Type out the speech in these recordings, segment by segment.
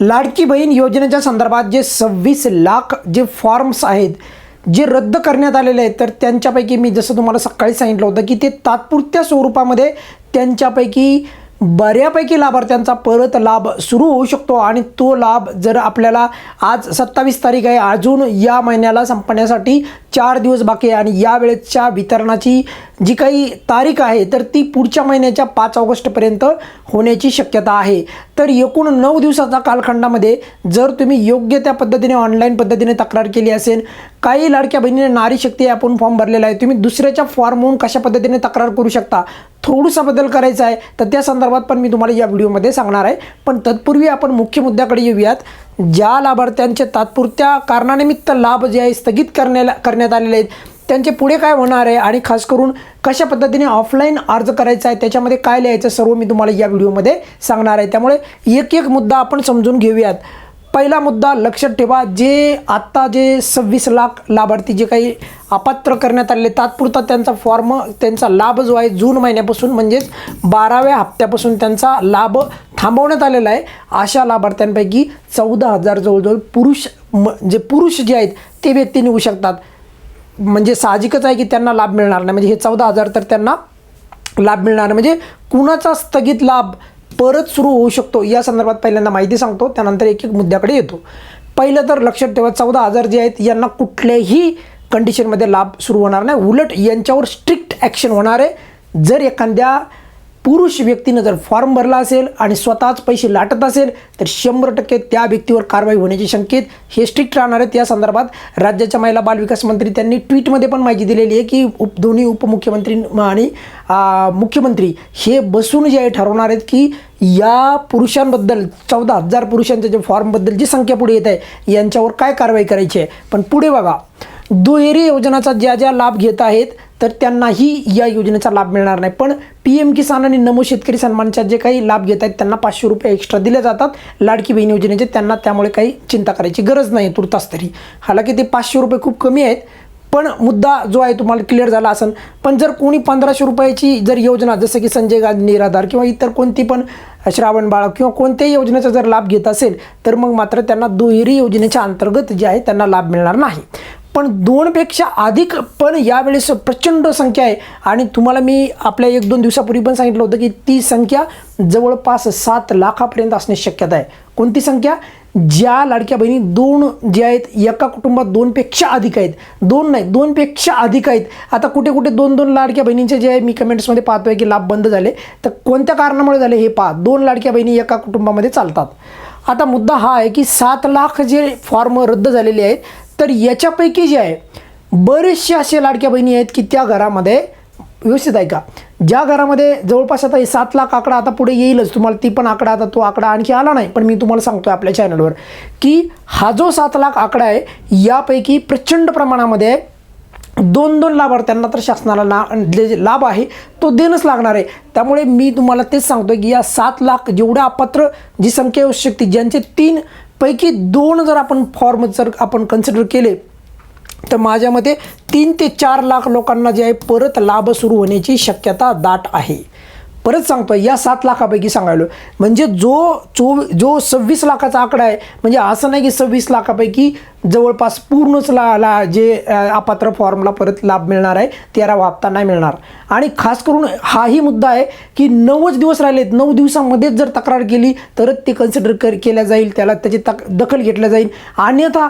लाडकी बहीण योजनेच्या संदर्भात जे सव्वीस लाख जे फॉर्म्स आहेत जे रद्द करण्यात आलेले आहेत तर त्यांच्यापैकी मी जसं तुम्हाला सकाळी सांगितलं होतं की ते तात्पुरत्या स्वरूपामध्ये त्यांच्यापैकी बऱ्यापैकी लाभार्थ्यांचा परत लाभ सुरू होऊ शकतो आणि तो लाभ जर आपल्याला आज सत्तावीस तारीख आहे अजून या महिन्याला संपण्यासाठी चार दिवस बाकी आहे आणि या वेळेच्या वितरणाची जी काही तारीख आहे तर ती पुढच्या महिन्याच्या पाच ऑगस्टपर्यंत होण्याची शक्यता आहे. तर एकूण नऊ दिवसाचा कालखंडामध्ये जर तुम्ही योग्य त्या पद्धतीने ऑनलाईन पद्धतीने तक्रार केली असेल काही लाडक्या बहिणीने नारी शक्ती आपण फॉर्म भरलेला आहे तुम्ही दुसऱ्याच्या फॉर्महून कशा पद्धतीने तक्रार करू शकता? थोडासा बदल करायचा आहे तर त्या संदर्भात पण मी तुम्हाला या व्हिडिओमध्ये सांगणार आहे. पण तत्पूर्वी आपण मुख्य मुद्द्याकडे येऊयात. ज्या लाभार्थ्यांचे तात्पुरत्या कारणानिमित्त लाभ जे आहे स्थगित करण्याला करण्यात आलेले आहेत त्यांचे पुढे काय होणार आहे आणि खास करून कशा पद्धतीने ऑफलाईन अर्ज करायचा आहे त्याच्यामध्ये काय लिहायचं सर्व मी तुम्हाला या व्हिडिओमध्ये सांगणार आहे. त्यामुळे एक एक मुद्दा आपण समजून घेऊयात. पहिला मुद्दा लक्षात ठेवा जे आत्ता जे सव्वीस लाख लाभार्थी जे काही अपात्र करण्यात आलेले तात्पुरता त्यांचा फॉर्म त्यांचा लाभ जो आहे जून महिन्यापासून म्हणजेच बाराव्या हप्त्यापासून त्यांचा लाभ थांबवण्यात आलेला आहे. अशा लाभार्थ्यांपैकी चौदा हजार जवळजवळ पुरुष म जे पुरुष जे आहेत ते व्यक्ती निघू शकतात. म्हणजे साहजिकच आहे की त्यांना लाभ मिळणार नाही. म्हणजे हे चौदा हजार तर त्यांना लाभ मिळणार नाही. म्हणजे कुणाचा स्थगित लाभ परत सुरू होऊ शकतो या संदर्भात पहिल्यांदा माहिती सांगतो त्यानंतर एक एक मुद्द्याकडे येतो. पहिलं तर लक्षात ठेवा चौदा हजार जे आहेत यांना कुठल्याही कंडिशनमध्ये लाभ सुरू होणार नाही. उलट यांच्यावर स्ट्रिक्ट ॲक्शन होणार आहे. जर एखाद्या पुरुष व्यक्तीनं जर फॉर्म भरला असेल आणि स्वतःच पैसे लाटत असेल तर शंभर टक्के त्या व्यक्तीवर कारवाई होण्याची शंकेत हे स्ट्रिक्ट राहणार आहेत. या संदर्भात राज्याच्या महिला बालविकास मंत्री त्यांनी ट्विटमध्ये पण माहिती दिलेली आहे की उप दोन्ही उपमुख्यमंत्री आणि मुख्यमंत्री हे बसून जे आहे ठरवणार आहेत की या पुरुषांबद्दल चौदा हजार पुरुषांच्या जे फॉर्मबद्दल जी संख्या पुढे येत आहे यांच्यावर काय कारवाई करायची आहे. पण पुढे बघा दुहेरी योजनाचा ज्या ज्या लाभ घेत आहेत तर त्यांनाही या योजनेचा लाभ मिळणार नाही. पण पी एम किसान आणि नमो शेतकरी सन्मानच्या जे काही लाभ घेत आहेत त्यांना पाचशे रुपये एक्स्ट्रा दिले जातात. लाडकी बहीण योजनेचे त्यांना त्यामुळे काही चिंता करायची गरज नाही तुर्तास तरी. हालाकी ते पाचशे रुपये खूप कमी आहेत पण मुद्दा जो आहे तुम्हाला क्लिअर झाला असेल पण जर कोणी पंधराशे रुपयाची जर योजना जसं की संजय गांधी निराधार किंवा इतर कोणती पण श्रावण बाळ किंवा कोणत्याही योजनेचा जर लाभ घेत असेल तर मग मात्र त्यांना दुहेरी योजनेच्या अंतर्गत जे आहे त्यांना लाभ मिळणार नाही. पण दोनपेक्षा अधिक पण यावेळेस प्रचंड संख्या आहे. आणि तुम्हाला मी आपल्या एक दोन दिवसापूर्वी पण सांगितलं होतं की ती संख्या जवळपास सात लाखापर्यंत असण्याची शक्यता आहे. कोणती संख्या? ज्या लाडक्या बहिणी दोन जे आहेत एका कुटुंबात दोनपेक्षा अधिक आहेत. दोन नाही दोनपेक्षा अधिक आहेत. आता कुठे कुठे दोन दोन लाडक्या बहिणींचे जे आहे मी कमेंट्समध्ये पाहतोय की लाभ बंद झाले. तर कोणत्या कारणामुळे झाले हे पहा. दोन लाडक्या बहिणी एका कुटुंबामध्ये चालतात. आता मुद्दा हा आहे की सात लाख जे फॉर्म रद्द झालेले आहेत तर याच्यापैकी जे आहे बरेचसे असे लाडक्या बहिणी आहेत की त्या घरामध्ये व्यवस्थित आहे का? ज्या घरामध्ये जवळपास आता सात लाख आकडा आता पुढे येईलच तुम्हाला ती पण आकडा आता तो आकडा आणखी आला नाही पण मी तुम्हाला सांगतो आपल्या चॅनलवर की हा जो सात लाख आकडा आहे यापैकी प्रचंड प्रमाणामध्ये दोन दोन लाभार्थ्यांना तर शासनाला ला जे जे लाभ आहे तो देणंच लागणार आहे. त्यामुळे मी तुम्हाला तेच सांगतो की या सात लाख जेवढ्या अपात्र जी संख्या येऊ शकते ज्यांचे तीन पैकी दोन जर आपण फॉर्म जर आपण कन्सिडर केले तर माझ्या मते तीन ते चार लाख लोकांना जे आहे परत लाभ सुरू होण्याची शक्यता दाट आहे. परत सांगतो या सात लाखापैकी सांगायलो. म्हणजे जो चो जो सव्वीस लाखाचा आकडा आहे म्हणजे असं नाही की सव्वीस लाखापैकी जवळपास पूर्णच ला ला जे अपात्र फॉर्मला परत लाभ मिळणार आहे त्याला हप्ता नाही मिळणार. आणि खास करून हाही मुद्दा आहे की नऊच दिवस राहिलेत नऊ दिवसामध्येच जर तक्रार केली तरच ते कन्सिडर कर केल्या जाईल त्याला त्याची तक दखल घेतल्या जाईल. अन्यथा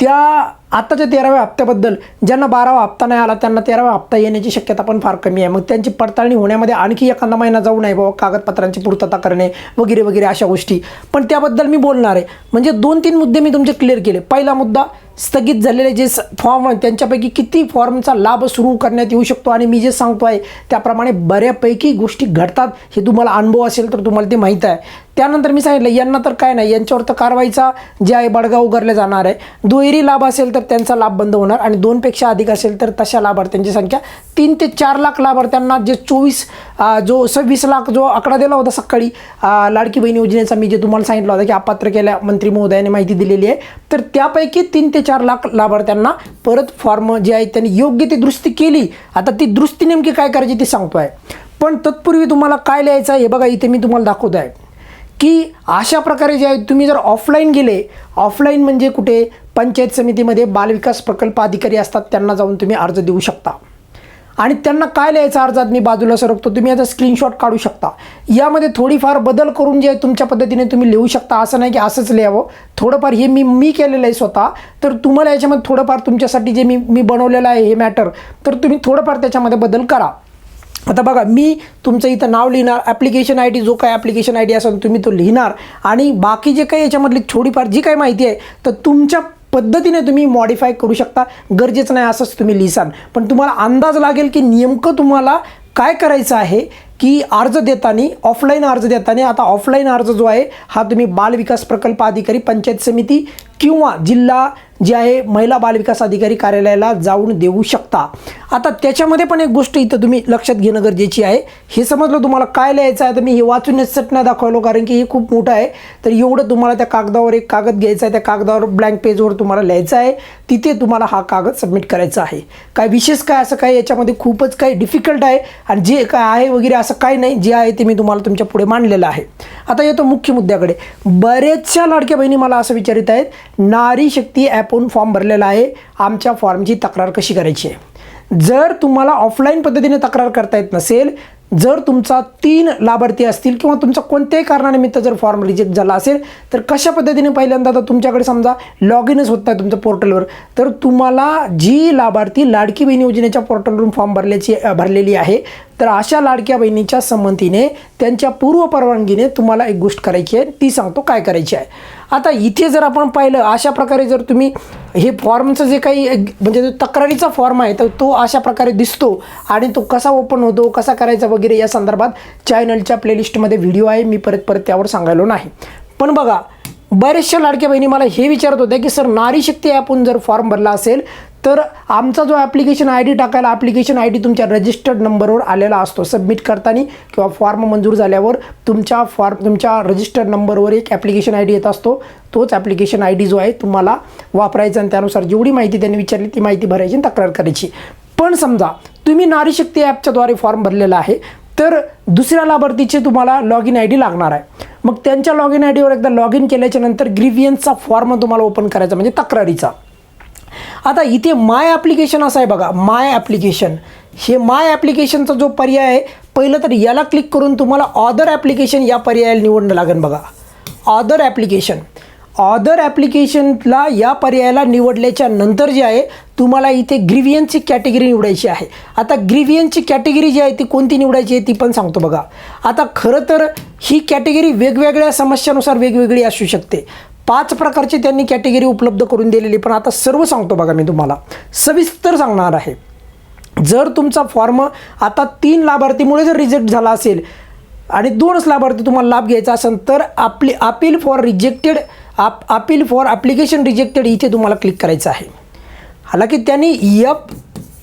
त्या आत्ताच्या तेराव्या हप्त्याबद्दल ज्यांना बारावा हप्ता नाही आला त्यांना तेरावा हप्ता येण्याची शक्यता पण फार कमी आहे. मग त्यांची पडताळणी होण्यामध्ये आणखी एखादा महिना जाऊ नये बाबा कागदपत्रांची पूर्तता करणे वगैरे वगैरे अशा गोष्टी. पण त्याबद्दल मी बोलणार आहे. म्हणजे दोन तीन मुद्दे मी तुमचे क्लिअर केले. पहिला मुद्दा स्थगित झालेले जे फॉर्म आहेत त्यांच्यापैकी किती फॉर्मचा लाभ सुरू करण्यात येऊ शकतो? आणि मी जे सांगतो आहे त्याप्रमाणे बऱ्यापैकी गोष्टी घडतात हे तुम्हाला अनुभव असेल तर तुम्हाला ते माहीत आहे. त्यानंतर मी सांगितलं यांना तर काय नाही यांच्यावर तर कारवाईचा जे आहे बडगा उगारला जाणार आहे. दुहेरी लाभ असेल तर त्यांचा लाभ बंद होणार आणि दोनपेक्षा अधिक असेल तर तशा लाभार्थ्यांची संख्या तीन ते चार लाख लाभार्थ्यांना जे चोवीस जो सव्वीस लाख जो आकडा दिला होता सकाळी लाडकी बहीण योजनेचा मी जे तुम्हाला सांगितलं होतं की अपात्र केल्या मंत्री महोदयाने माहिती दिलेली आहे. तर त्यापैकी तीन ते चार लाख लाभार्थ्यांना परत फॉर्म जे आहे त्यांनी योग्य ती दुरुस्ती केली. आता ती दुरुस्ती नेमकी काय करायची ती सांगतो आहे पण तत्पूर्वी तुम्हाला काय लिहायचं आहे हे बघा इथे मी तुम्हाला दाखवतो आहे की अशा प्रकारे जे आहे तुम्ही जर ऑफलाईन गेले ऑफलाईन म्हणजे कुठे? पंचायत समितीमध्ये बालविकास प्रकल्प अधिकारी असतात त्यांना जाऊन तुम्ही अर्ज देऊ शकता. आणि त्यांना काय लिहायचं अर्जात? मी बाजूला सरकतो. तुम्ही याचा स्क्रीनशॉट काढू शकता. यामध्ये थोडीफार बदल करून जे तुमच्या पद्धतीने तुम्ही लिहू शकता. असं नाही की असंच लिहावं. थोडंफार हे मी मी केलेलं आहे स्वतः. तर तुम्हाला याच्यामध्ये थोडंफार तुमच्यासाठी जे मी मी बनवलेलं आहे हे मॅटर तर तुम्ही थोडंफार त्याच्यामध्ये बदल करा. आता बघा मी तुमचं इथं नाव लिहिणार ॲप्लिकेशन आय डी जो काय ॲप्लिकेशन आय डी असेल तुम्ही तो लिहिणार आणि बाकी जे काही याच्यामधली थोडीफार जी काही माहिती आहे तर तुमच्या पद्धतीने तुम्ही मॉडिफाय करू शकता. गरजेचं नाही असंच तुम्ही लिहिसाल पण तुम्हाला अंदाज लागेल की नेमकं तुम्हाला काय करायचं आहे की अर्ज देताना ऑफलाईन अर्ज देताना आता ऑफलाईन अर्ज जो आहे हा तुम्ही बालविकास प्रकल्प अधिकारी पंचायत समिती किंवा जिल्हा जे आहे महिला बालविकास अधिकारी कार्यालयाला जाऊन देऊ शकता. आता त्याच्यामध्ये पण एक गोष्ट इथं तुम्ही लक्षात घेणं गरजेची आहे. हे समजलं तुम्हाला काय लिहायचं आहे तर मी हे वाचून निसट नाही दाखवलो कारण की हे खूप मोठं आहे. तर एवढं तुम्हाला त्या कागदावर एक कागद घ्यायचा आहे त्या कागदावर ब्लँक पेजवर तुम्हाला लिहायचं आहे. तिथे तुम्हाला हा कागद सबमिट करायचा आहे. काय विशेष काय असं काय याच्यामध्ये खूपच काही डिफिकल्ट आहे आणि जे काय आहे वगैरे असं काय नाही जे आहे ते मी तुम्हाला तुमच्यापुढे मांडलेलं आहे. आता येतो मुख्य मुद्द्याकडे. बरेचशा लाडक्या बहिणी मला असं विचारित आहेत नारी शक्ती ॲपहून फॉर्म भरलेला आहे आमच्या फॉर्मची तक्रार कशी करायची आहे? जर तुम्हाला ऑफलाईन पद्धतीने तक्रार करता येत नसेल जर तुमचा तीन लाभार्थी असतील किंवा तुमचा कोणत्याही कारणानिमित्त जर फॉर्म रिजेक्ट झाला असेल तर कशा पद्धतीने पहिल्यांदा तर तुमच्याकडे समजा लॉग इनच होत नाही तुमच्या पोर्टलवर तर तुम्हाला जी लाभार्थी लाडकी बहीण योजनेच्या पोर्टलवरून फॉर्म भरल्याची भरलेली आहे तर अशा लाडक्या बहिणीच्या संमतीने त्यांच्या पूर्व परवानगीने तुम्हाला एक गोष्ट करायची आहे ती सांगतो काय करायची आहे. आता इथे जर आपण पाहिलं अशा प्रकारे जर तुम्ही हे फॉर्मचं जे काही म्हणजे जो तक्रारीचा फॉर्म आहे तर तो अशा प्रकारे दिसतो आणि तो कसा ओपन होतो कसा करायचा वगैरे या संदर्भात चॅनलच्या प्लेलिस्टमध्ये व्हिडिओ आहे मी परत परत त्यावर सांगायलो नाही. पण बघा बऱ्याचशा लाडक्या बहिणी मला हे विचारत होत्या की सर नारी शक्ती ॲपहून जर फॉर्म भरला असेल तर आमचा जो ॲप्लिकेशन आय डी टाकायला ॲप्लिकेशन आय डी तुमच्या रजिस्टर्ड नंबरवर आलेला असतो. सबमिट करताना किंवा फॉर्म मंजूर झाल्यावर तुमच्या फॉर्म तुमच्या रजिस्टर्ड नंबरवर एक ॲप्लिकेशन आय डी येत असतो. तोच ॲप्लिकेशन आय डी जो आहे तुम्हाला वापरायचा आणि त्यानुसार जेवढी माहिती त्यांनी विचारली ती माहिती भरायची आणि तक्रार करायची. पण समजा तुम्ही नारी शक्ती ॲपच्याद्वारे फॉर्म भरलेला आहे तर दुसऱ्या लाभार्थीचे तुम्हाला लॉग इन आय डी लागणार आहे. मग त्यांच्या लॉग इन आय डीवर एकदा लॉग इन केल्याच्यानंतर ग्रिव्हियन्सचा फॉर्म तुम्हाला ओपन करायचा म्हणजे तक्रारीचा. आता इथे माय ॲप्लिकेशन असं आहे बघा माय ॲप्लिकेशन हे माय ॲप्लिकेशनचा जो पर्याय आहे पहिलं तर याला क्लिक करून तुम्हाला ऑदर ॲप्लिकेशन या पर्यायाला निवडणं लागेल बघा. ऑदर ॲप्लिकेशन ऑदर ॲप्लिकेशनला या पर्यायाला निवडल्याच्या नंतर जे आहे तुम्हाला इथे ग्रिव्हियनची कॅटेगरी निवडायची आहे. आता ग्रिव्हियनची कॅटेगरी जी आहे ती कोणती निवडायची आहे ती पण सांगतो बघा. आता खरं तर ही कॅटेगरी वेगवेगळ्या समस्यानुसार वेगवेगळी असू शकते. पाच प्रकारची त्यांनी कॅटेगरी उपलब्ध करून दिलेली पण आता सर्व सांगतो बघा मी तुम्हाला. सविस्तर सांगणार आहे. जर तुमचा फॉर्म आता तीन लाभार्थीमुळे जर रिजेक्ट झाला असेल आणि दोनच लाभार्थी तुम्हाला लाभ घ्यायचा असेल तर आपली अपील फॉर रिजेक्टेड आप अपील फॉर ॲप्लिकेशन रिजेक्टेड इथे तुम्हाला क्लिक करायचं आहे. हालाकी त्यांनी यप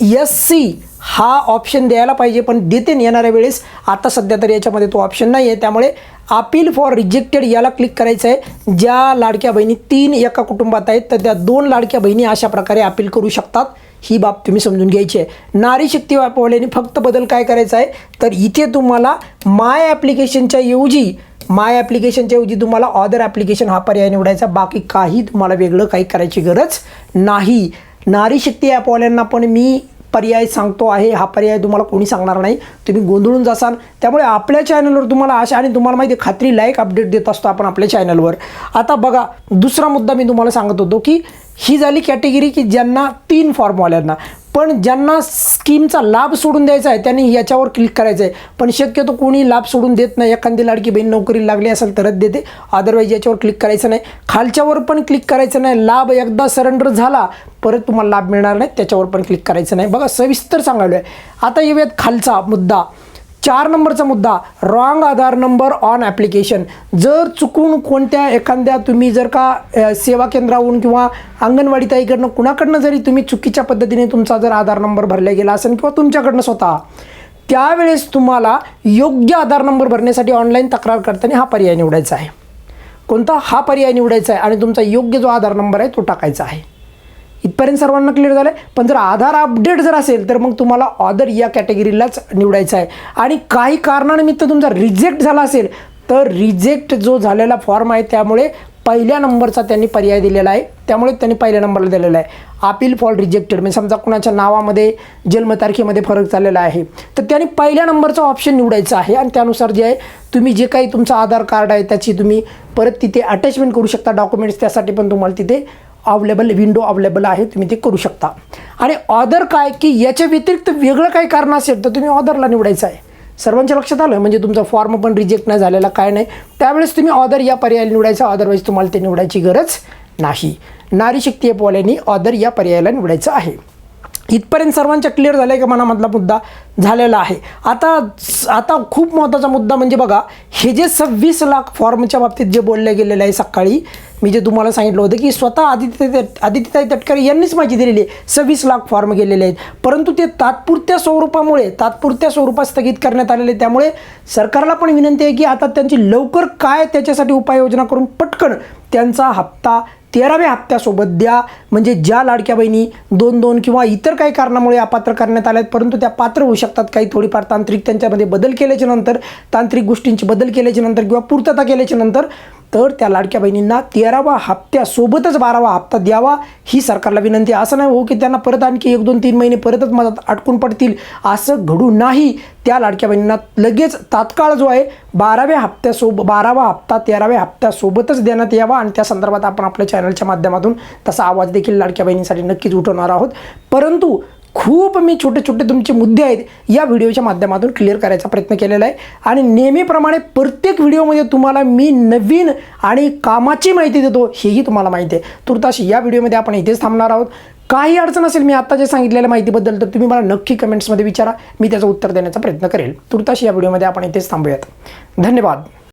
यस सी हा ऑप्शन द्यायला पाहिजे पण देते न येणाऱ्या वेळेस. आता सध्या तर याच्यामध्ये तो ऑप्शन नाही आहे त्यामुळे अपील फॉर रिजेक्टेड याला क्लिक करायचं आहे ज्या लाडक्या बहिणी तीन एका कुटुंबात आहेत तर त्या दोन लाडक्या बहिणी अशा प्रकारे अपील करू शकतात. ही बाब तुम्ही समजून घ्यायची आहे. नारी शक्ती वापरल्याने फक्त बदल काय करायचा आहे तर इथे तुम्हाला माय ॲप्लिकेशनच्या ऐवजी माय ॲप्लिकेशनच्या ऐवजी तुम्हाला ऑदर ॲप्लिकेशन हा पर्याय निवडायचा. बाकी काही तुम्हाला वेगळं काही करायची गरज नाही. नारी शक्ती ॲपवाल्यांना पण मी पर्याय सांगतो आहे हा पर्याय तुम्हाला कोणी सांगणार नाही. तुम्ही गोंधळून जासाल त्यामुळे आपल्या चॅनलवर तुम्हाला आशा आणि तुम्हाला माहिती आहे, खात्री लाईक अपडेट देत असतो आपण आपल्या चॅनलवर आता बघा दुसरा मुद्दा मी तुम्हाला सांगत होतो की ही झाली कॅटेगरी की ज्यांना तीन फॉर्मवाल्यांना पण ज्यांना स्कीमचा लाभ सोडून द्यायचा आहे त्यांनी याच्यावर क्लिक करायचं आहे. पण शक्यतो कोणी लाभ सोडून देत नाही. एखादी लाडकी बहीण नोकरी लागली असेल तरच देते. अदरवाईज याच्यावर क्लिक करायचं नाही. खालच्यावर पण क्लिक करायचं नाही. लाभ एकदा सरेंडर झाला परत तुम्हाला लाभ मिळणार नाही. त्याच्यावर पण क्लिक करायचं नाही. बघा सविस्तर सांगायलो आहे आता येऊयात खालचा मुद्दा. चार नंबरचा मुद्दा wrong Aadhaar number on application जर चुकून कोणत्या एखाद्या तुम्ही जर का सेवा केंद्रावरून किंवा अंगणवाडी ताईकडनं कुणाकडनं जरी तुम्ही चुकीच्या पद्धतीने तुमचा जर आधार नंबर भरला गेला असेल किंवा तुमच्याकडनं स्वतः त्यावेळेस तुम्हाला योग्य आधार नंबर भरण्यासाठी ऑनलाईन तक्रार करताना हा पर्याय निवडायचा आहे. कोणता? हा पर्याय निवडायचा आहे आणि तुमचा योग्य जो आधार नंबर आहे तो टाकायचा आहे. इथपर्यंत सर्वांना क्लिअर झालं आहे पण जर आधार अपडेट जर असेल तर मग तुम्हाला ऑदर या कॅटेगरीलाच निवडायचं आहे. आणि काही कारणानिमित्त तुमचा रिजेक्ट झाला असेल तर रिजेक्ट जो झालेला फॉर्म आहे त्यामुळे पहिल्या नंबरचा त्यांनी पर्याय दिलेला आहे. त्यामुळे त्यांनी पहिल्या नंबरला दिलेला आहे. अपील फॉर रिजेक्टेड म्हणजे समजा कुणाच्या नावामध्ये जन्मतारखेमध्ये फरक झालेला आहे. तर त्यांनी पहिल्या नंबरचा ऑप्शन निवडायचा आहे. आणि त्यानुसार जे आहे तुम्ही जे काही तुमचं आधार कार्ड आहे त्याची तुम्ही परत तिथे अटॅचमेंट करू शकता डॉक्युमेंट्स त्यासाठी पण तुम्हाला तिथे अवेलेबल विंडो अवेलेबल आहे तुम्ही ते करू शकता. आणि ऑदर काय की याच्या व्यतिरिक्त वेगळं काही कारण असेल तर तुम्ही ऑदरला निवडायचं आहे. सर्वांच्या लक्षात आलं? म्हणजे तुमचा फॉर्म पण रिजेक्ट नाही झालेला काय नाही. त्यावेळेस तुम्ही ऑदर या पर्यायाला निवडायचा अदरवाईज तुम्हाला ते निवडायची गरज नाही. नारी शक्ती ॲपवाल्यांनी ऑदर या पर्यायाला निवडायचं आहे. इथपर्यंत सर्वांच्या क्लिअर झालं आहे का मनामधला मुद्दा झालेला आहे आता आता खूप महत्त्वाचा मुद्दा म्हणजे बघा हे जे सव्वीस लाख फॉर्मच्या बाबतीत जे बोलले गेलेलं आहे सकाळी मी जे तुम्हाला सांगितलं होतं की स्वतः आदित्य आदित्यताई तटकरे यांनीच माहिती दिलेली आहे सव्वीस लाख फॉर्म गेलेले आहेत परंतु ते तात्पुरत्या स्वरूपामुळे तात्पुरत्या स्वरूपात स्थगित करण्यात आलेले आहे. त्यामुळे सरकारला पण विनंती आहे की आता त्यांची लवकर काय त्याच्यासाठी उपाययोजना करून पटकन त्यांचा हप्ता तेराव्या हप्त्यासोबत द्या. म्हणजे ज्या लाडक्या बहिणी दोन दोन किंवा इतर काही कारणामुळे अपात्र करण्यात आल्या आहेत परंतु त्या पात्र होऊ शकतात काही थोडीफार तांत्रिक त्यांच्यामध्ये बदल केल्याच्यानंतर तांत्रिक गोष्टींची बदल केल्याच्यानंतर किंवा पूर्तता केल्याच्यानंतर तर त्या लाडक्या बहिणींना तेरावा हप्त्यासोबतच बारावा हप्ता द्यावा ही सरकारला विनंती असं नाही हो की त्यांना परत आणखी एक दोन तीन महिने परतच मदत अटकून पडतील असं घडू नाही. त्या लाडक्या बहिणींना लगेच तात्काळ जो आहे बाराव्या हप्त्यासोबत बारावा हप्ता तेराव्या हप्त्यासोबतच देण्यात यावा आणि त्या संदर्भात आपण आपल्या चॅनलच्या माध्यमातून तसा आवाज देखील लाडक्या बहिणींसाठी नक्कीच उठवणार आहोत. परंतु खूप मी छोटे छोटे तुमचे मुद्दे आहेत या व्हिडिओच्या माध्यमातून क्लिअर करायचा प्रयत्न केलेला आहे. आणि नेहमीप्रमाणे प्रत्येक व्हिडिओमध्ये तुम्हाला मी नवीन आणि कामाची माहिती देतो हेही तुम्हाला माहिती आहे. तुर्ताशी या व्हिडिओमध्ये आपण इथेच थांबणार आहोत. काही अडचण असेल मी आत्ता जे सांगितलेल्या माहितीबद्दल तर तुम्ही मला नक्की कमेंट्समध्ये विचारा. मी त्याचं उत्तर देण्याचा प्रयत्न करेल. तुर्ताशी या व्हिडिओमध्ये आपण इथेच थांबूयात. धन्यवाद.